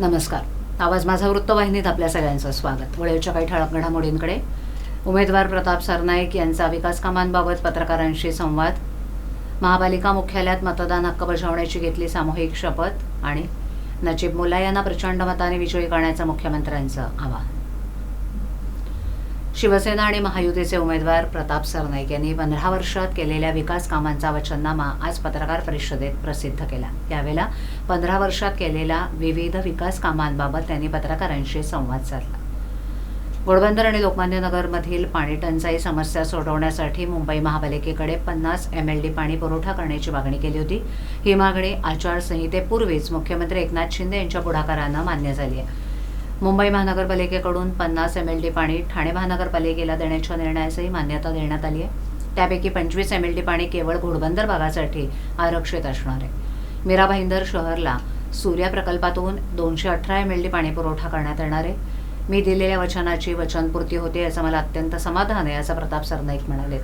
नमस्कार. आवाज माझा वृत्तवाहिनीत आपल्या सगळ्यांचं स्वागत. वळेच्या काही ठळक घडामोडींकडे. उमेदवार प्रताप सरनाईक यांचा विकास कामांबाबत पत्रकारांशी संवाद. महापालिका मुख्यालयात मतदान हक्क बजावण्याची घेतली सामूहिक शपथ आणि नजीब मुला यांना प्रचंड मताने विजयी करण्याचं मुख्यमंत्र्यांचं आवाहन. शिवसेना आणि महायुतीचे उमेदवार प्रताप सरनाईक यांनी पंधरा वर्षात केलेल्या विकास कामांचा वचननामा आज पत्रकार परिषदेत प्रसिद्ध केला. यावेळेला पंधरा वर्षात केलेल्या विविध विकास कामांबाबत त्यांनी पत्रकारांशी संवाद साधला. घोडबंदर आणि लोकमान्य नगरमधील पाणी टंचाई समस्या सोडवण्यासाठी मुंबई महापालिकेकडे पन्नास एम एल डी पाणी पुरवठा करण्याची मागणी केली होती. ही मागणी आचारसंहितेपूर्वीच मुख्यमंत्री एकनाथ शिंदे यांच्या पुढाकारानं मान्य झाली आहे. मुंबई महानगरपालिकेकडून पन्नास एम एल डी पाणी ठाणे महानगरपालिकेला देण्याच्या निर्णयासही मान्यता देण्यात आली आहे. त्यापैकी पंचवीस एम एल डी पाणी केवळ घोडबंदर भागासाठी आरक्षित असणार आहे. मीरा भाईंदर शहरला सूर्या प्रकल्पातून दोनशे अठरा एम एल डी पाणी पुरवठा करण्यात येणार आहे. मी दिलेल्या वचनाची वचनपूर्ती होते याचं मला अत्यंत समाधान आहे असं प्रताप सरनाईक म्हणाले.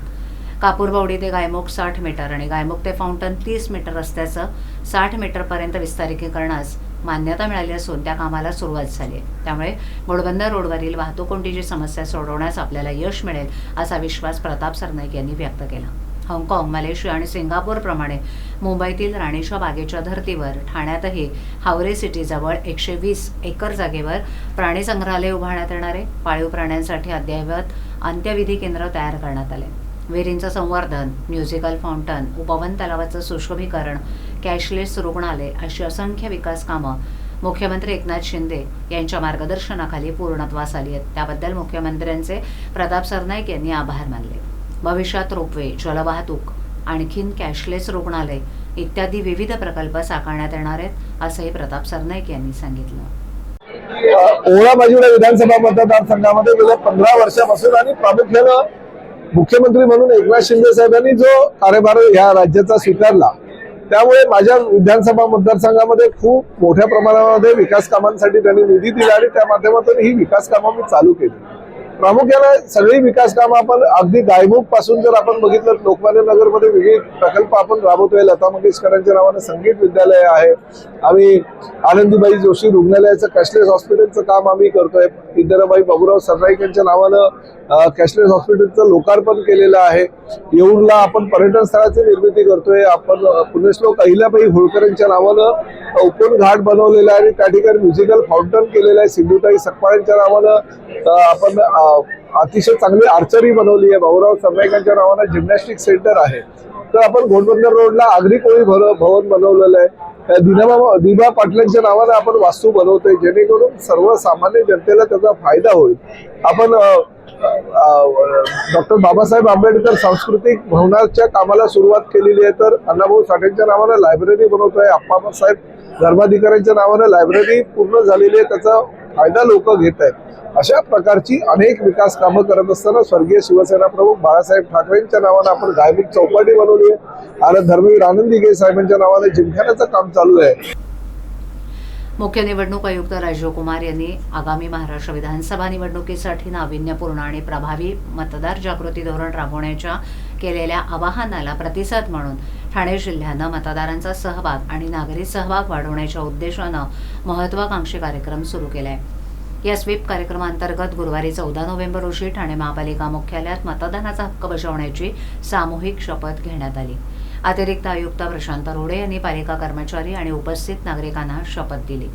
कापूरबावडी ते गायमुख साठ मीटर आणि गायमुख ते फाउंटन तीस मीटर रस्त्याचं साठ मीटरपर्यंत विस्तारिकीकरणास मान्यता मिळाली असून त्या कामाला सुरुवात झाली आहे. त्यामुळे घोडबंदर रोडवरील वाहतूक कोंडीची समस्या सोडवण्यास आपल्याला यश मिळेल असा विश्वास प्रताप सरनाईक यांनी व्यक्त केला. हाँगकाँग मलेशिया आणि सिंगापूरप्रमाणे मुंबईतील राणीच्या बागेच्या धर्तीवर ठाण्यातही हावरे सिटीजवळ एकशे वीस एकर जागेवर प्राणी संग्रहालय उभारण्यात येणार आहे. पाळीव प्राण्यांसाठी अद्ययावत अंत्यविधी केंद्र तयार करण्यात आले. विहिरींचं संवर्धन म्युझिकल फाउंटन उपवन तलावाचं सुशोभीकरण कॅशलेस रुग्णालय अशी असंख्य विकास कामं मुख्यमंत्री एकनाथ शिंदे यांच्या मार्गदर्शनाखाली पूर्णत्वास आली आहेत. त्याबद्दल मुख्यमंत्र्यांचे प्रताप सरनाईक यांनी आभार मानले. भविष्यात रोपवे जलवाहतूक आणखीन कॅशलेस रुग्णालय इत्यादी विविध प्रकल्प साकारण्यात येणार आहेत असंही प्रताप सरनाईक यांनी सांगितलं. ओळा बाजूला विधानसभा मतदारसंघामध्ये गेल्या पंधरा वर्षापासून आणि प्रामुख्यानं मुख्यमंत्री म्हणून एकनाथ शिंदे साहेबांनी जो कार्यभार या राज्याचा स्वीकारला त्यामुळे माझ्या विधानसभा मतदारसंघामध्ये खूप मोठ्या प्रमाणामध्ये विकास कामांसाठी त्यांनी निधी दिला आणि त्या माध्यमातून ही विकास कामं मी चालू केली. प्रामुख्यानं सगळी विकास कामं आपण अगदी गायमुखपासून जर आपण बघितलं लोकमान्य नगरमध्ये विविध प्रकल्प आपण राबवतोय लता मंगेशकरांच्या नावानं संगीत विद्यालय आहे. आम्ही आनंदीबाई जोशी रुग्णालयाचं कॅशलेस हॉस्पिटलचं काम आम्ही करतोय. इंदिराबाई बाबूराव सरनाईक यांच्या नावानं कॅशलेस हॉस्पिटलचं लोकार्पण केलेलं आहे. येऊरला आपण पर्यटन स्थळाची निर्मिती करतोय. आपण पुण्यश्लोक अहिल्याबाई होळकर यांच्या नावानं ओपन घाट बनवलेला आहे आणि त्या ठिकाणी म्युझिकल फाउंटन केलेलं आहे. सिंधुताई सकपाळ यांच्या नावानं आपण अतिशय चांगली आर्चरी बनवली आहे. भाऊराव सरनाईकांच्या नावानं जिम्नॅस्टिक सेंटर आहे. तर आपण घोडबंदर रोडला आगरी कोळी भर भवन बनवलेलं आहे. त्या दिनाबा दिबा पाटलांच्या नावानं आपण वास्तू बनवतोय. जेणेकरून सर्वसामान्य जनतेला त्याचा फायदा होईल. आपण डॉक्टर बाबासाहेब आंबेडकर सांस्कृतिक भवनाच्या कामाला सुरुवात केलेली आहे. तर अण्णाभाऊ साठेंच्या नावानं लायब्ररी बनवतोय. आप्पासाहेब धर्माधिकाऱ्यांच्या नावानं लायब्ररी पूर्ण झालेली आहे. त्याचा फायदा लोक घेत आहेत. अशा प्रकारची अनेक विकास कामं करत असताना स्वर्गीय शिवसेना प्रमुख बाळासाहेब ठाकरेंच्या नावानं आपण गायमुख चौपाटी बनवली आहे आणि धर्मवीर आनंदी गे साहेबांच्या नावाने जिमखान्याचं काम चालू आहे. मुख्य निवडणूक आयुक्त राजीव कुमार यांनी आगामी महाराष्ट्र विधानसभा निवडणुकीसाठी नाविन्यपूर्ण आणि प्रभावी मतदार जागृती धोरण राबवण्याच्या केलेल्या आवाहनाला प्रतिसाद म्हणून ठाणे जिल्ह्यानं मतदारांचा सहभाग आणि नागरी सहभाग वाढवण्याच्या उद्देशानं महत्वाकांक्षी कार्यक्रम सुरू केलाय. या स्वीप कार्यक्रमांतर्गत गुरुवारी चौदा नोव्हेंबर रोजी ठाणे महापालिका मुख्यालयात मतदानाचा हक्क बजावण्याची सामूहिक शपथ घेण्यात आली. अतिरिक्त आयुक्त प्रशांत रोडे यांनी पालिका कर्मचारी आणि उपस्थित नागरिकांना शपथ दिली.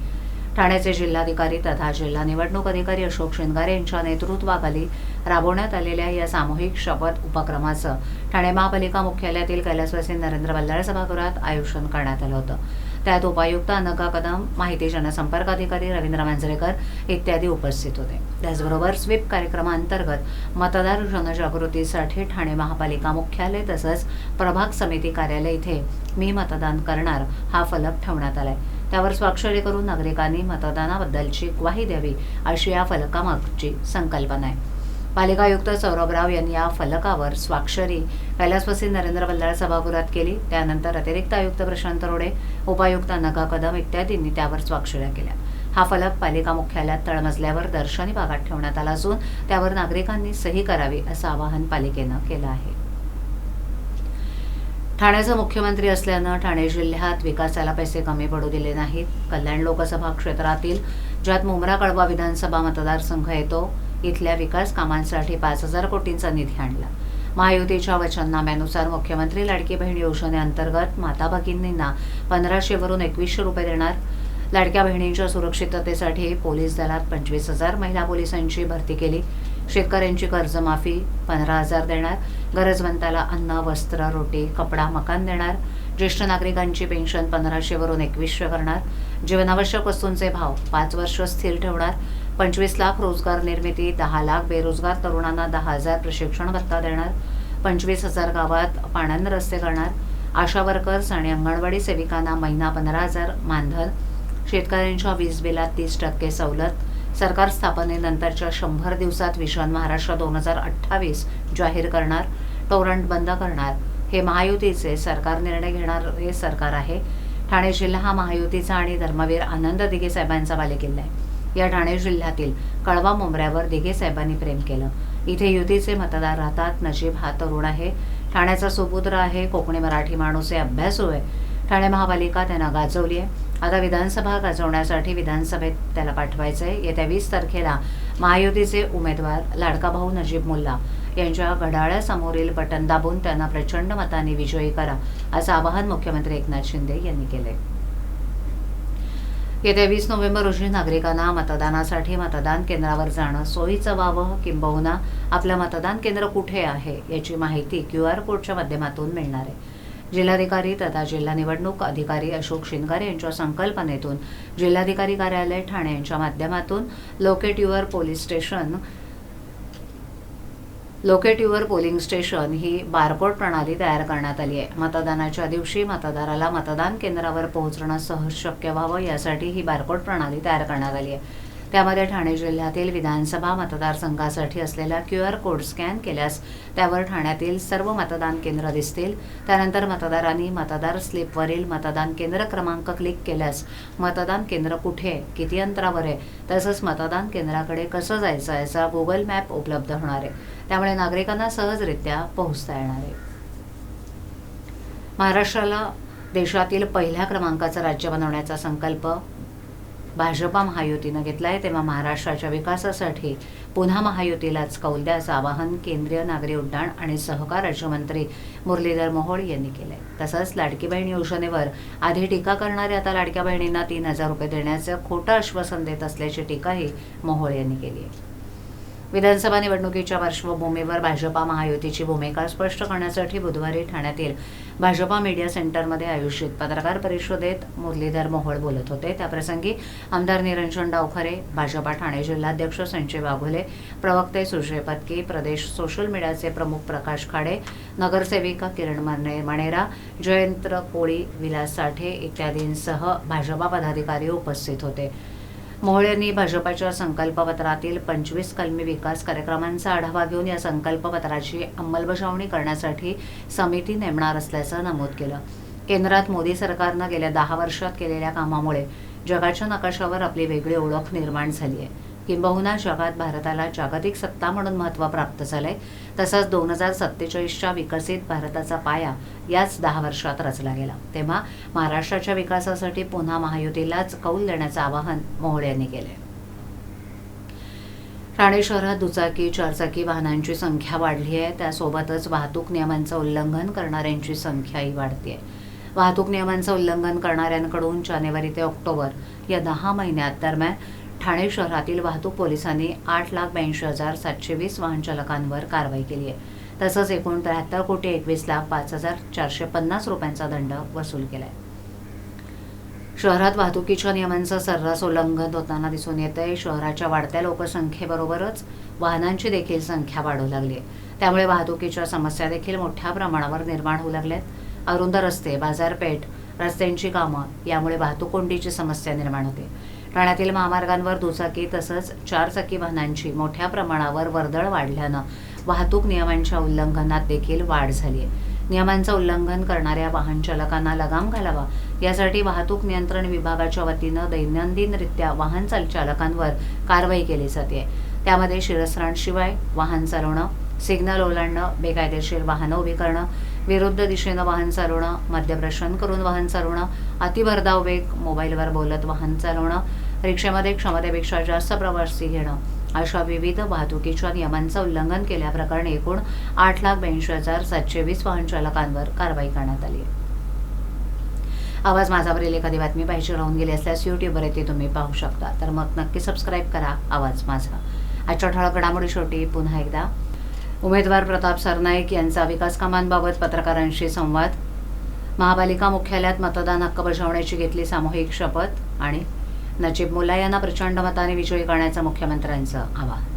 ठाण्याचे जिल्हाधिकारी तथा जिल्हा निवडणूक अधिकारी अशोक शिंगारे यांच्या नेतृत्वाखाली राबवण्यात आलेल्या या सामूहिक शपथ उपक्रमाचं ठाणे महापालिका मुख्यालयातील कैलासवासी नरेंद्र बल्लाळ सभागृहात आयोजन करण्यात आलं होतं. त्यात उपायुक्त अनका कदम माहिती जनसंपर्क अधिकारी रवींद्र मांजरेकर इत्यादी उपस्थित होते. त्याचबरोबर स्वीप कार्यक्रमाअंतर्गत मतदार जनजागृतीसाठी ठाणे महापालिका मुख्यालय तसंच प्रभाग समिती कार्यालय इथे मी मतदान करणार हा फलक ठेवण्यात आलाय. त्यावर स्वाक्षरी करून नागरिकांनी मतदानाबद्दलची ग्वाही द्यावी अशी या फलकामागची संकल्पना आहे. पालिका आयुक्त सौरभ राव यांनी या फलकावर स्वाक्षरी कैलासवासी नरेंद्र बल्लाळ सभागृहात केली. त्यानंतर अतिरिक्त आयुक्त प्रशांत रोडे उपायुक्त नगा कदम इत्यादींनी त्यावर स्वाक्षऱ्या केल्या. हा फलक पालिका मुख्यालयात तळमजल्यावर दर्शनी भागात ठेवण्यात आला असून त्यावर नागरिकांनी सही करावी असं आवाहन पालिकेनं केलं आहे. ठाण्याचे मुख्यमंत्री असल्यानं ठाणे जिल्ह्यात विकासाला पैसे कमी पडू दिले नाहीत. कल्याण लोकसभा क्षेत्रातील ज्यात मुंब्रा कळवा विधानसभा मतदारसंघ येतो इथल्या विकास कामांसाठी पाच हजार कोटींचा निधी आणला. महायुतीच्या वचननाम्यानुसार मुख्यमंत्री लाडकी बहीण योजनेअंतर्गत माता भगिनींना पंधराशेवरून एकवीसशे रुपये देणार. लाडक्या बहिणींच्या सुरक्षिततेसाठी पोलीस दलात पंचवीस हजार महिला पोलिसांची भरती केली. शेतकऱ्यांची कर्जमाफी पंधरा हजार देणार. गरजवंताला अन्न वस्त्र रोटी कपडा मकान देणार. ज्येष्ठ नागरिकांची पेन्शन पंधराशेवरून एकवीसशे करणार. जीवनावश्यक वस्तूंचे भाव पाच वर्ष स्थिर ठेवणार. पंचवीस लाख रोजगार निर्मिती दहा लाख बेरोजगार तरुणांना दहा हजार प्रशिक्षण भत्ता देणार. पंचवीस हजार गावात पाण्यानं रस्ते करणार. आशा वर्कर्स आणि अंगणवाडी सेविकांना महिना पंधरा हजार मानधन. शेतकऱ्यांच्या वीज बिलात तीस टक्के सवलत. सरकार स्थापनेनंतरच्या शंभर दिवसात विशान महाराष्ट्र दोन हजार अठ्ठावीस जाहीर करणार टोरंट बंद करणार हे महायुतीचे सरकार निर्णय घेणार हे सरकार आहे. ठाणे जिल्हा हा महायुतीचा आणि धर्मवीर आनंद दिघे साहेबांचा बालेकिल्ला आहे. या ठाणे जिल्ह्यातील कळवा मुंबऱ्यावर दिघे साहेबांनी प्रेम केलं. इथे युतीचे मतदार राहतात नजीब हा तरुण आहे. ठाण्याचा सुपुत्र आहे कोकणी मराठी माणूस आहे अभ्यासू आहे. ठाणे महापालिका त्यांना गाजवली आहे. आता विधानसभा गाजवण्यासाठी विधानसभेत त्याला पाठवायचं आहे येत्या वीस तारखेला महायुतीचे उमेदवार लाडका भाऊ नजीब मुल्ला यांच्या घडाळ्यासमोरील बटन दाबून त्यांना प्रचंड मताने विजयी करा असं आवाहन मुख्यमंत्री एकनाथ शिंदे यांनी केले येत्या वीस नोव्हेंबर रोजी नागरिकांना मतदानासाठी मतदान केंद्रावर जाणं सोयीचं व्हावं किंबहुना आपलं मतदान केंद्र कुठे आहे याची माहिती क्यू आर कोडच्या माध्यमातून मिळणार आहे. जिल्हाधिकारी तथा जिल्हा निवडणूक अधिकारी अशोक शिंगारे यांच्या संकल्पनेतून जिल्हाधिकारी कार्यालय ठाणे यांच्या माध्यमातून locate your police station locate your polling station he barcode प्रणाली तयार करण्यात आली आहे. मतदानाच्या दिवशी मतदाराला मतदान केंद्रावर पोहोचणं सहज शक्य व्हावं यासाठी ही बारकोड प्रणाली तयार करण्यात आली आहे. त्यामध्ये ठाणे जिल्ह्यातील विधानसभा मतदारसंघासाठी असलेला क्यू आर कोड स्कॅन केल्यास त्यावर ठाण्यातील सर्व मतदान केंद्र दिसतील. त्यानंतर मतदारांनी मतदार स्लिपवरील मतदान केंद्र क्रमांक क्लिक केल्यास मतदान केंद्र कुठे आहे किती अंतरावर आहे तसंच मतदान केंद्राकडे कसं जायचं याचा गुगल मॅप उपलब्ध होणार आहे. त्यामुळे नागरिकांना सहजरित्या पोहोचता येणार आहे. महाराष्ट्राला देशातील पहिल्या क्रमांकाचं राज्य बनवण्याचा संकल्प भाजपा महायुतीनं घेतला आहे तेव्हा महाराष्ट्राच्या विकासासाठी पुन्हा महायुतीलाच कौल द्या आवाहन केंद्रीय नागरी उड्डाण आणि सहकार राज्यमंत्री मुरलीधर मोहोळ यांनी केलं आहे तसंच लाडकी बहीण योजनेवर आधी टीका करणारे आता लाडक्या बहिणींना तीन हजार रुपये देण्याचं खोटं आश्वासन देत असल्याची टीकाही मोहोळ यांनी केली आहे. विधानसभा निवडणुकीच्या पार्श्वभूमीवर भाजपा महायुतीची भूमिका स्पष्ट करण्यासाठी बुधवारी ठाण्यातील भाजपा मीडिया सेंटरमध्ये आयोजित पत्रकार परिषदेत मुरलीधर मोहोळ बोलत होते. त्याप्रसंगी आमदार निरंजन डावखरे भाजपा ठाणे जिल्हाध्यक्ष संजय वाघोले प्रवक्ते सुजय पत्की प्रदेश सोशल मीडियाचे प्रमुख प्रकाश खाडे नगरसेविका किरण मने मणेरा जयंत्र कोळी विलास साठे इत्यादींसह भाजपा पदाधिकारी उपस्थित होते. मोहोळ यांनी भाजपाच्या संकल्पपत्रातील पंचवीस कलमी विकास कार्यक्रमांचा आढावा घेऊन या संकल्पपत्राची अंमलबजावणी करण्यासाठी समिती नेमणार असल्याचं नमूद केलं. केंद्रात मोदी सरकारनं गेल्या दहा वर्षात केलेल्या कामामुळे जगाच्या नकाशावर आपली वेगळी ओळख निर्माण झाली आहे किंबहुना जगात भारताला जागतिक सत्ता म्हणून महत्त्व प्राप्त झालंय. तसंच दोन हजार सत्तेचाळीसच्या विकसित भारताचा पाया याच दहा वर्षात रचला गेला. तेव्हा महाराष्ट्राच्या विकासासाठी पुन्हा महायुतीलाच कौल देण्याचं आवाहन मोहोळ यांनी केलंय. ठाणे शहरात दुचाकी चारचाकी वाहनांची संख्या वाढली आहे. त्यासोबतच वाहतूक नियमांचं उल्लंघन करणाऱ्यांची संख्याही वाढते वाहतूक नियमांचं उल्लंघन करणाऱ्यांकडून जानेवारी ते ऑक्टोबर या दहा महिन्यात दरम्यान ठाणे शहरातील वाहतूक पोलिसांनी आठ लाख ब्याऐंशी हजार सातशे वीस वाहनचालकांवर कारवाई केली आहे. तसंच एकूण त्र्याहत्तर कोटी एकवीस लाख पाच हजार चारशे पन्नास रुपयांचा दंड वसूल केलाय. शहरात वाहतुकीच्या नियमांचं सर्रास उल्लंघन होताना दिसून येत आहे शहराच्या वाढत्या लोकसंख्येबरोबरच वाहनांची देखील संख्या वाढू लागली आहे. त्यामुळे वाहतुकीच्या समस्या देखील मोठ्या प्रमाणावर निर्माण होऊ लागल्यात. अरुंद रस्ते बाजारपेठ रस्त्यांची कामं यामुळे वाहतूक कोंडीची समस्या निर्माण होते. ठाण्यातील महामार्गांवर दुचाकी तसंच चारचाकी वाहनांची मोठ्या प्रमाणावर वर्दळ वाढल्यानं वाहतूक नियमांच्या उल्लंघनात देखील वाढ झाली आहे नियमांचं उल्लंघन करणाऱ्या वाहन चालकांना लगाम घालावा यासाठी वाहतूक नियंत्रण विभागाच्या वतीनं दैनंदिनरित्या वाहन चालकांवर कारवाई केली जाते त्यामध्ये शिरस्त्राणशिवाय वाहन चालवणं सिग्नल ओलांडणं बेकायदेशीर वाहनं उभी करणं विरुद्ध दिशेनं वाहन चालवणं मद्यप्राशन करून वाहन चालवणं अतिभरधाव वेग मोबाईलवर बोलत वाहन चालवणं रिक्षेमध्ये क्षमतेपेक्षा जास्त प्रवासी घेणं अशा विविध वाहतुकीच्या नियमांचं उल्लंघन केल्याप्रकरणी एकूण आठ लाख ब्याऐंशी हजार सातशे वीस वाहन चालकांवर कारवाई करण्यात आली आहे. आवाज माझावरील एखादी बातमी पाहिजे राहून गेली असल्यास यूट्यूबवर येथे तुम्ही पाहू शकता. तर मग नक्की सबस्क्राईब करा. आवाज माझा. आजच्या ठळक घडामोडी शेवटी पुन्हा एकदा उमेदवार प्रताप सरनाईक यांचा विकास कामांबाबत पत्रकारांशी संवाद. महापालिका मुख्यालयात मतदान हक्क बजावण्याची घेतली सामूहिक शपथ आणि नजीब मुल्ला यांना प्रचंड मताने विजयी करण्याचं मुख्यमंत्र्यांचं आवाहन.